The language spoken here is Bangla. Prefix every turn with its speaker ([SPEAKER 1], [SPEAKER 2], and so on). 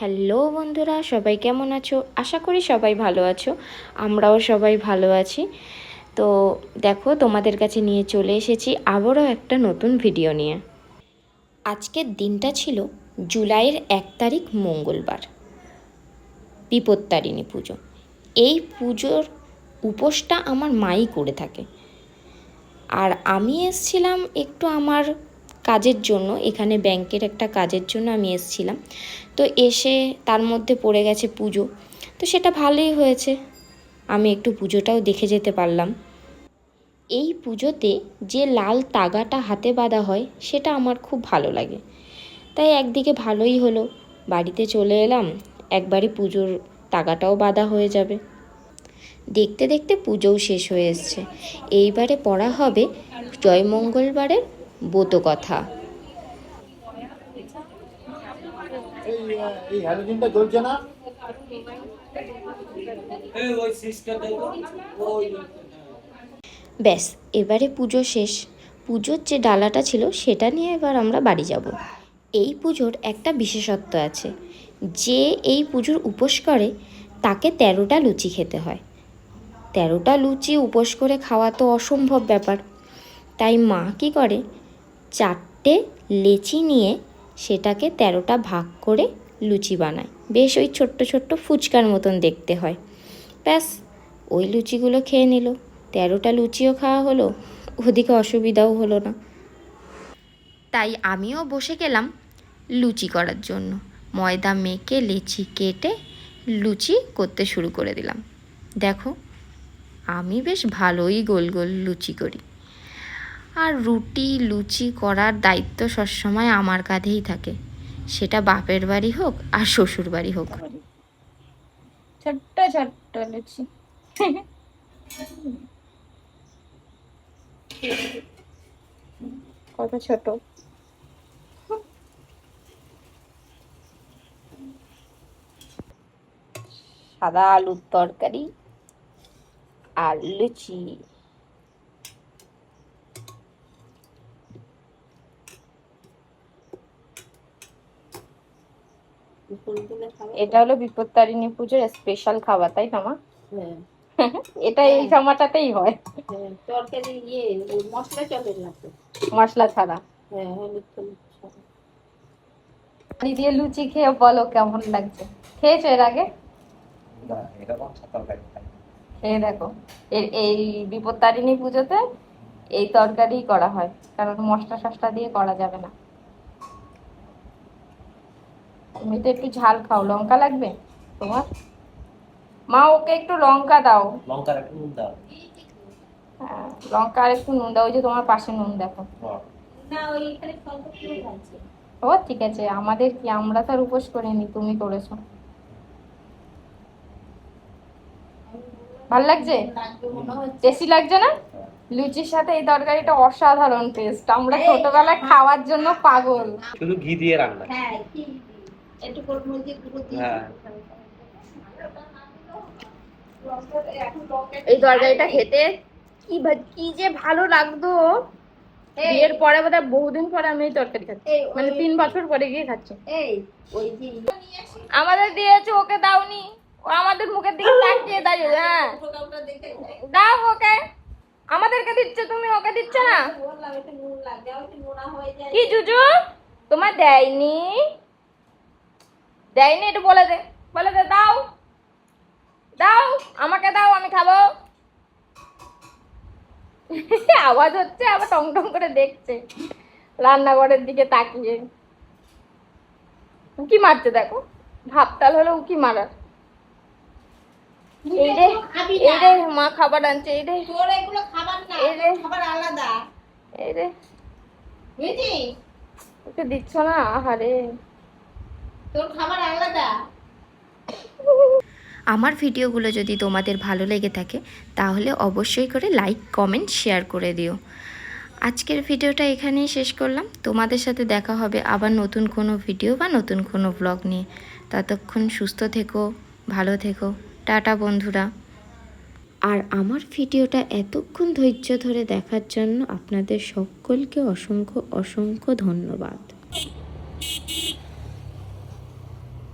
[SPEAKER 1] হ্যালো বন্ধুরা, সবাই কেমন আছো? আশা করি সবাই ভালো আছো, আমরাও সবাই ভালো আছি। তো দেখো, তোমাদের কাছে নিয়ে চলে এসেছি আবারও একটা নতুন ভিডিও নিয়ে। আজকের দিনটা ছিল জুলাইয়ের এক তারিখ মঙ্গলবার, বিপত্তারিণী পুজো। এই পুজোর উপোসটা আমার মাই করে থাকে। আর আমি এসছিলাম একটু আমার কাজের জন্য, এখানে ব্যাংকের একটা কাজের জন্য আমি এসছিলাম। তো এসে তার মধ্যে পড়ে গেছে পুজো। তো সেটা ভালোই হয়েছে। আমি একটু পুজোটাও দেখে যেতে পারলাম। এই পুজোতে যে লাল তাগাটা হাতে বাঁধা হয়, সেটা আমার খুব ভালো লাগে। তাই একদিকে ভালোই হলো, বাড়িতে চলে এলাম একবারে পুজোর তাগাটাও বাঁধা হয়ে যাবে। দেখতে দেখতে পুজোও শেষ হয়ে এসছে। এইবারে পড়া হবে জয়মঙ্গলবারের ব্রত কথা ব্যাস এবারে পুজো শেষ। পুজোর যে ডালাটা ছিল সেটা নিয়ে এবার আমরা বাড়ি যাব। এই পুজোর একটা বিশেষত্ব আছে। যে এই পুজোর উপোস করে তাকে তেরোটা লুচি খেতে হয়। তেরোটা লুচি উপোস করে খাওয়া তো অসম্ভব ব্যাপার। তাই মা কী করে চারটে লেচি নিয়ে সেটাকে তেরোটা ভাগ করে লুচি বানায়। বেশ ওই ছোট্ট ছোট্ট ফুচকার মতন দেখতে হয়। ব্যাস, ওই লুচিগুলো খেয়ে নিল। তেরোটা লুচিও খাওয়া হলো, ওদিকে অসুবিধাও হলো না। তাই আমিও বসে গেলাম লুচি করার জন্য। ময়দা মেখে লেচি কেটে লুচি করতে শুরু করে দিলাম। দেখো, আমি বেশ ভালোই গোল গোল লুচি করি। আর রুটি, লুচি করার দায়িত্ব সবসময় আমার কাঁধেই থাকে। সেটা বাপের বাড়ি হোক আর শ্বশুর বাড়ি হোক।
[SPEAKER 2] ছোট্ট ছোট্ট লুচি। কত ছোট? সাদা আলুর তরকারি আর লুচি। এটা হলো বিপত্তারিণী পুজোর স্পেশাল খাবার তাই না মা? এটা এই সময়টাতেই হয়।
[SPEAKER 3] হ্যাঁ, তরকারি ইয়ে মশলা চলে না
[SPEAKER 2] মশলা ছাড়া।
[SPEAKER 3] হ্যাঁ।
[SPEAKER 2] পানি দিয়ে লুচি খেয়ে বলো কেমন লাগছে? খেয়েছো এর আগে? খেয়ে দেখো এর- এই বিপত্তারিণী পুজোতে এই তরকারি করা হয় কারণ মশলা টশলা দিয়ে করা যাবে না। তুমি তো একটু ঝাল খাও লঙ্কা লাগবে? তোমার? মা ওকে একটু লঙ্কা দাও।
[SPEAKER 4] লঙ্কার একটা নুন দাও।
[SPEAKER 2] হ্যাঁ, লঙ্কা আর একটু নুন দাও ওই যে তোমার পাশে নুন দেখো।
[SPEAKER 3] করে
[SPEAKER 2] ও ঠিক আছে আমাদের কি আমরা তো আর উপোস করিনি তুমি করেছ। ভালো লাগছে? টেস্টি লাগছে না? লুচির সাথে এই তরকারিটা অসাধারণ টেস্ট আমরা ছোটবেলায় খাওয়ার জন্য পাগল।
[SPEAKER 4] শুধু ঘি দিয়ে রান্না।
[SPEAKER 3] হ্যাঁ একটু গুঁড়ো দিয়ে
[SPEAKER 4] হ্যাঁ।
[SPEAKER 2] এই তরকারিটা খেতে কি কি যে ভালো লাগতো। বিয়ের পরে বোধহয় বহুদিন পরে আমি এই তরকারি খাচ্ছি। মানে তিন বছর পরে গিয়ে খাচ্ছি।
[SPEAKER 3] এই ওই যে
[SPEAKER 2] আমাদের দিয়েছে ওকে দাওনি। ও আমাদের মুখের দিকে তাকিয়ে দাঁড়িয়ে হ্যাঁ। দাও ওকে। আমাদেরকে দিচ্ছ তুমি ওকে দিচ্ছ না?
[SPEAKER 3] হয়ে
[SPEAKER 2] কি জুজু? তোমার দেয়নি? দেয়নি একটু বলে দে। বলে দে দাও। দাও আমাকে দাও আমি খাব। আওয়াজ হচ্ছে আবার টং টং করে দেখছে। রান্নাঘরের দিকে তাকিয়ে। উকি মারছে দেখো। ভাবতাল হলো উকি মারার। এই রে এই রে মা খাবার আনছে এই রে।
[SPEAKER 3] তোর এগুলো খাবার না
[SPEAKER 2] এই রে।
[SPEAKER 3] খাবার আলাদা।
[SPEAKER 2] এই রে।
[SPEAKER 3] বুঝলি
[SPEAKER 2] ওকে দিচ্ছ না? আহারে।
[SPEAKER 3] তোর খাবার আলাদা।
[SPEAKER 1] আমার ভিডিওগুলো যদি তোমাদের ভালো লেগে থাকে, তাহলে অবশ্যই করে লাইক কমেন্ট শেয়ার করে দিও। আজকের ভিডিওটা এখানেই শেষ করলাম। তোমাদের সাথে দেখা হবে আবার নতুন কোনো ভিডিও বা নতুন কোনো ব্লগ নিয়ে। ততক্ষণ সুস্থ থেকো, ভালো থেকো। টাটা বন্ধুরা। আর আমার ভিডিওটা এতক্ষণ ধৈর্য ধরে দেখার জন্য আপনাদের সকলকে অসংখ্য অসংখ্য ধন্যবাদ।